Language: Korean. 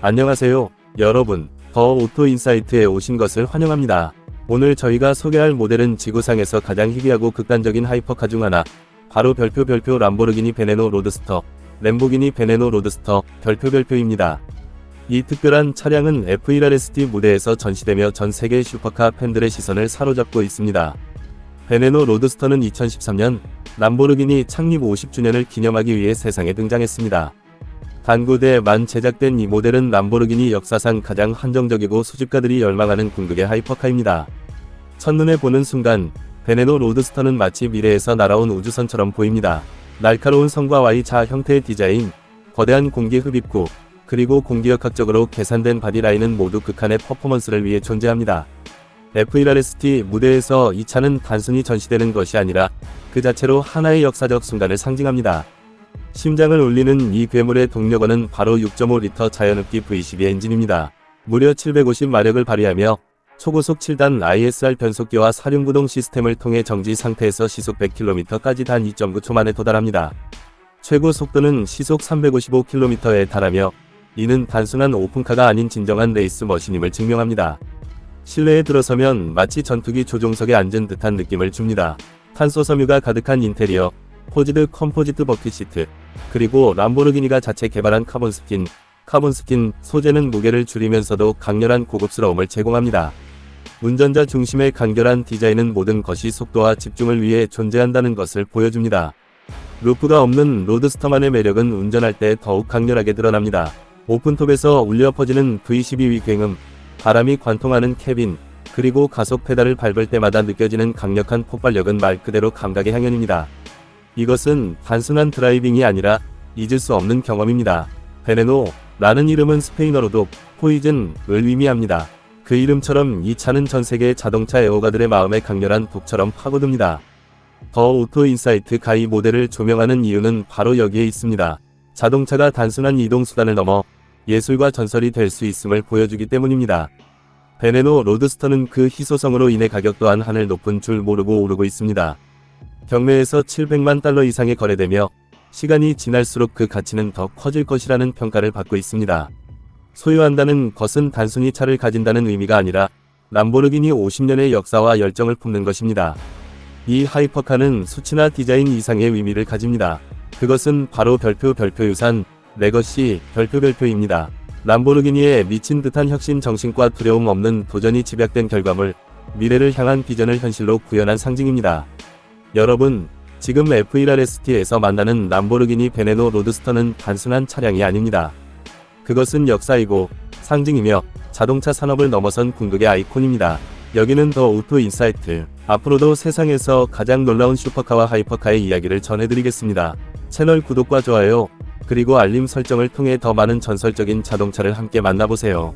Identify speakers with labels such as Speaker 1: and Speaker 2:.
Speaker 1: 안녕하세요, 여러분. 더 오토 인사이트에 오신 것을 환영합니다. 오늘 저희가 소개할 모델은 지구상에서 가장 희귀하고 극단적인 하이퍼카 중 하나, 바로 별표 별표 람보르기니 베네노 로드스터, 램보기니 베네노 로드스터, 별표 별표입니다. 이 특별한 차량은 F1RST 무대에서 전시되며 전 세계 슈퍼카 팬들의 시선을 사로잡고 있습니다. 베네노 로드스터는 2013년 람보르기니 창립 50주년을 기념하기 위해 세상에 등장했습니다. 단구대만 제작된 이 모델은 람보르기니 역사상 가장 한정적이고 수집가들이 열망하는 궁극의 하이퍼카입니다. 첫눈에 보는 순간 베네노 로드스터는 마치 미래에서 날아온 우주선처럼 보입니다. 날카로운 성과 Y자 형태의 디자인, 거대한 공기 흡입구, 그리고 공기역학적으로 계산된 바디라인은 모두 극한의 퍼포먼스를 위해 존재합니다. F1RST 무대에서 이 차는 단순히 전시되는 것이 아니라 그 자체로 하나의 역사적 순간을 상징합니다. 심장을 울리는 이 괴물의 동력어는 바로 6.5리터 자연흡기 V12 엔진입니다. 무려 750마력을 발휘하며 초고속 7단 ISR 변속기와 사륜구동 시스템을 통해 정지 상태에서 시속 100km까지 단 2.9초 만에 도달합니다. 최고 속도는 시속 355km에 달하며 이는 단순한 오픈카가 아닌 진정한 레이스 머신임을 증명합니다. 실내에 들어서면 마치 전투기 조종석에 앉은 듯한 느낌을 줍니다. 탄소 섬유가 가득한 인테리어, 포지드 컴포지트 버킷 시트, 그리고 람보르기니가 자체 개발한 카본 스킨, 카본 스킨 소재는 무게를 줄이면서도 강렬한 고급스러움을 제공합니다. 운전자 중심의 간결한 디자인은 모든 것이 속도와 집중을 위해 존재한다는 것을 보여줍니다. 루프가 없는 로드스터만의 매력은 운전할 때 더욱 강렬하게 드러납니다. 오픈톱에서 울려 퍼지는 V12위 굉음, 바람이 관통하는 캐빈, 그리고 가속 페달을 밟을 때마다 느껴지는 강력한 폭발력은 말 그대로 감각의 향연입니다. 이것은 단순한 드라이빙이 아니라 잊을 수 없는 경험입니다. 베네노라는 이름은 스페인어로도 포이즌을 의미합니다. 그 이름처럼 이 차는 전 세계 자동차 애호가들의 마음에 강렬한 독처럼 파고듭니다. 더 오토 인사이트 가이 모델을 조명하는 이유는 바로 여기에 있습니다. 자동차가 단순한 이동수단을 넘어 예술과 전설이 될 수 있음을 보여주기 때문입니다. 베네노 로드스터는 그 희소성으로 인해 가격 또한 하늘 높은 줄 모르고 오르고 있습니다. 경매에서 700만 달러 이상에 거래되며 시간이 지날수록 그 가치는 더 커질 것이라는 평가를 받고 있습니다. 소유한다는 것은 단순히 차를 가진다는 의미가 아니라 람보르기니 50년의 역사와 열정을 품는 것입니다. 이 하이퍼카는 수치나 디자인 이상의 의미를 가집니다. 그것은 바로 별표 별표 유산, 레거시 별표 별표입니다. 람보르기니의 미친 듯한 혁신 정신과 두려움 없는 도전이 집약된 결과물, 미래를 향한 비전을 현실로 구현한 상징입니다. 여러분, 지금 F1RST에서 만나는 람보르기니 베네노 로드스터는 단순한 차량이 아닙니다. 그것은 역사이고 상징이며 자동차 산업을 넘어선 궁극의 아이콘입니다. 여기는 더 오토 인사이트. 앞으로도 세상에서 가장 놀라운 슈퍼카와 하이퍼카의 이야기를 전해드리겠습니다. 채널 구독과 좋아요, 그리고 알림 설정을 통해 더 많은 전설적인 자동차를 함께 만나보세요.